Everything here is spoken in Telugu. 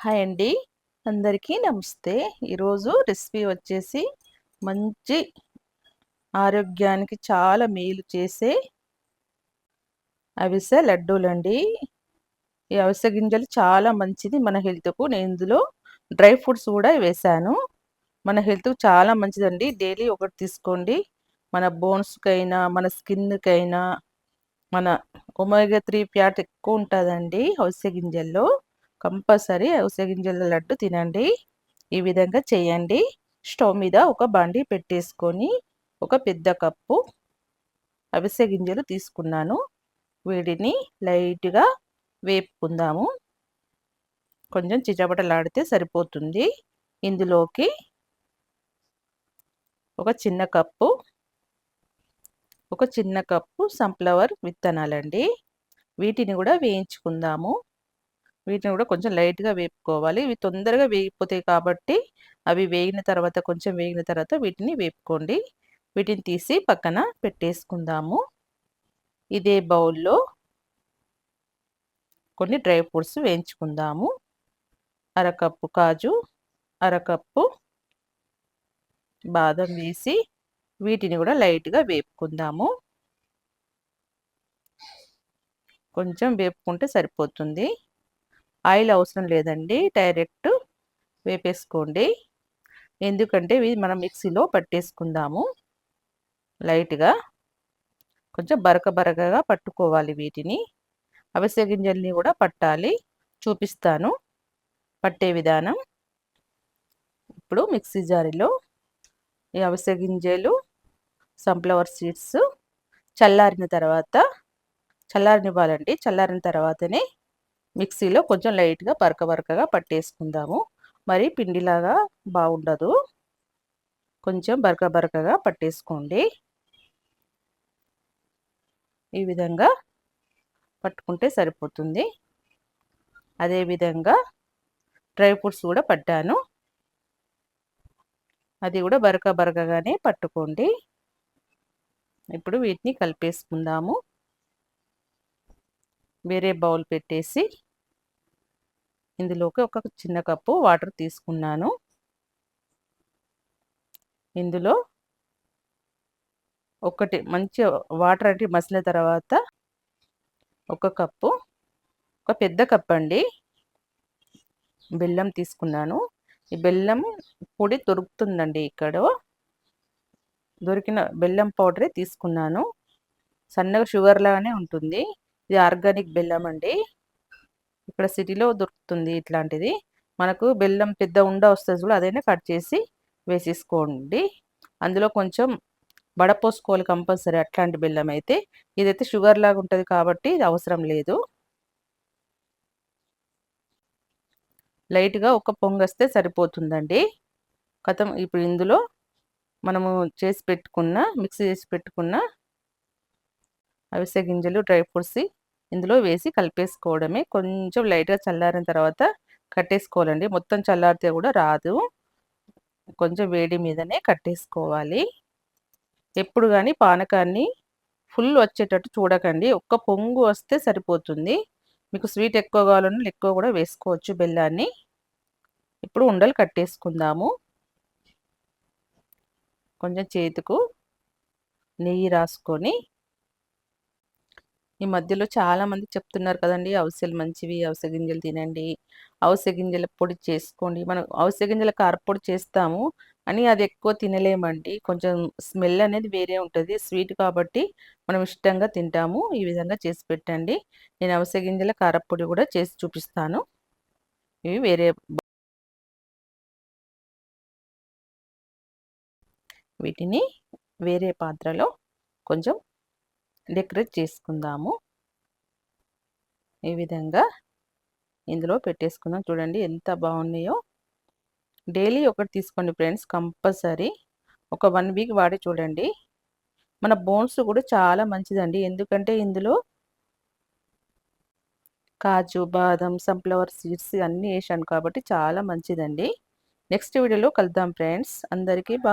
హాయ్ అండి. అందరికీ నమస్తే. ఈరోజు రెసిపీ వచ్చేసి మంచి ఆరోగ్యానికి చాలా మేలు చేసే అవిసె లడ్డూలండి ఈ అవిసె గింజలు చాలా మంచిది మన హెల్త్కు. నేను ఇందులో డ్రై ఫ్రూట్స్ కూడా వేశాను మన హెల్త్కు చాలా మంచిదండి. డైలీ ఒకటి తీసుకోండి. మన బోన్స్కైనా మన స్కిన్కైనా మన ఒమేగా త్రీ ఫ్యాట్ ఎక్కువ ఉంటుందండి అవిసె గింజల్లో. కంపల్సరీ అవిసె గింజల లడ్డు తినండి. ఈ విధంగా చేయండి. స్టవ్ మీద ఒక బండి పెట్టేసుకొని ఒక పెద్ద కప్పు అవిసె గింజలు తీసుకున్నాను. వీటిని లైట్గా వేపుకుందాము. కొంచెం చిచబటలాడితే సరిపోతుంది. ఇందులోకి ఒక చిన్న కప్పు ఒక చిన్న కప్పు సన్ఫ్లవర్ విత్తనాలండి. వీటిని కూడా వేయించుకుందాము. వీటిని కూడా కొంచెం లైట్గా వేపుకోవాలి. ఇవి తొందరగా వేగిపోతాయి కాబట్టి అవి వేగిన తర్వాత కొంచెం వేగిన తర్వాత వీటిని వేపుకోండి. వీటిని తీసి పక్కన పెట్టేసుకుందాము. ఇదే బౌల్లో కొన్ని డ్రై ఫ్రూట్స్ వేయించుకుందాము. అరకప్పు కాజు అరకప్పు బాదం వేసి వీటిని కూడా లైట్గా వేపుకుందాము. కొంచెం వేపుకుంటే సరిపోతుంది. ఆయిల్ అవసరం లేదండి. డైరెక్ట్ వేపేసుకోండి. ఎందుకంటే ఇవి మనం మిక్సీలో పట్టేసుకుందాము. లైట్గా కొంచెం బరక బరకగా పట్టుకోవాలి వీటిని. అవిసె గింజల్ని కూడా పట్టాలి. చూపిస్తాను. పట్టే విధానం. ఇప్పుడు మిక్సీ జారీలో ఈ అవిసె గింజలు సన్ఫ్లవర్ సీడ్స్ చల్లారిన తర్వాత చల్లారనివ్వాలండి. చల్లారిన తర్వాతనే మిక్సీలో కొంచెం లైట్గా బరక బరకగా పట్టేసుకుందాము. మరి పిండిలాగా బాగుండదు. కొంచెం బరక బరకగా పట్టేసుకోండి. ఈ విధంగా పట్టుకుంటే సరిపోతుంది. అదేవిధంగా డ్రై ఫ్రూట్స్ కూడా పట్టాను. అది కూడా బరక బరకగానే పట్టుకోండి. ఇప్పుడు వీటిని కలిపేసుకుందాము. వేరే బౌల్ పెట్టేసి ఇందులోకి ఒక చిన్న కప్పు వాటర్ తీసుకున్నాను. ఇందులో ఒకటి మంచి వాటర్ అంటే మసిన తర్వాత ఒక కప్పు ఒక పెద్ద కప్ అండి. బెల్లం తీసుకున్నాను. ఈ బెల్లం పొడి దొరుకుతుందండి ఇక్కడ. దొరికిన బెల్లం పౌడరే తీసుకున్నాను. సన్నగా షుగర్ లాగానే ఉంటుంది. ఇది ఆర్గానిక్ బెల్లం అండి. ఇక్కడ సిటీలో దొరుకుతుంది ఇట్లాంటిది. మనకు బెల్లం పెద్ద ఉండ వస్తుంది కూడా అదైనా కట్ చేసి వేసేసుకోండి. అందులో కొంచెం బడపోసుకోవాలి కంపల్సరీ అట్లాంటి బెల్లం అయితే. ఇదైతే షుగర్ లాగా ఉంటుంది కాబట్టి ఇది అవసరం లేదు. లైట్గా ఒక పొంగస్తే సరిపోతుందండి. కథం ఇప్పుడు ఇందులో మనము చేసి పెట్టుకున్న మిక్సీ చేసి పెట్టుకున్న అవిసె గింజలు డ్రై ఫ్రూట్స్ ఇందులో వేసి కలిపేసుకోవడమే. కొంచెం లైట్గా చల్లారిన తర్వాత కట్టేసుకోవాలండి. మొత్తం చల్లారితే కూడా రాదు. కొంచెం వేడి మీదనే కట్టేసుకోవాలి. ఎప్పుడు కానీ పానకాన్ని ఫుల్ వచ్చేటట్టు చూడకండి. ఒక్క పొంగు వస్తే సరిపోతుంది. మీకు స్వీట్ ఎక్కువ కావాలన్నా ఎక్కువ కూడా వేసుకోవచ్చు బెల్లాన్ని. ఇప్పుడు ఉండలు కట్టేసుకుందాము. కొంచెం చేతుకు నెయ్యి రాసుకొని ఈ మధ్యలో చాలామంది చెప్తున్నారు కదండి అవిసెలు మంచివి అవిసె గింజలు తినండి అవిసె గింజల పొడి చేసుకోండి మనం అవిసె గింజల కారపొడి చేస్తాము అని అది ఎక్కువ తినలేమండి. కొంచెం స్మెల్ అనేది వేరే ఉంటుంది స్వీట్ కాబట్టి మనం ఇష్టంగా తింటాము ఈ విధంగా చేసి పెట్టండి. నేను అవిసె గింజల కారపొడి కూడా చేసి చూపిస్తాను. ఇవి వేరే వీటిని వేరే పాత్రలో కొంచెం డెకరేట్ చేసుకుందాము. ఈ విధంగా ఇందులో పెట్టేసుకుందాం. చూడండి ఎంత బాగున్నాయో. డైలీ ఒకటి తీసుకోండి ఫ్రెండ్స్ కంపల్సరీ. ఒక వన్ వీక్ వాడి చూడండి. మన బోన్స్ కూడా చాలా మంచిదండి. ఎందుకంటే ఇందులో కాజు బాదం సన్ఫ్లవర్ సీడ్స్ అన్నీ వేసాను కాబట్టి చాలా మంచిదండి. నెక్స్ట్ వీడియోలో కలుద్దాం ఫ్రెండ్స్. అందరికీ బా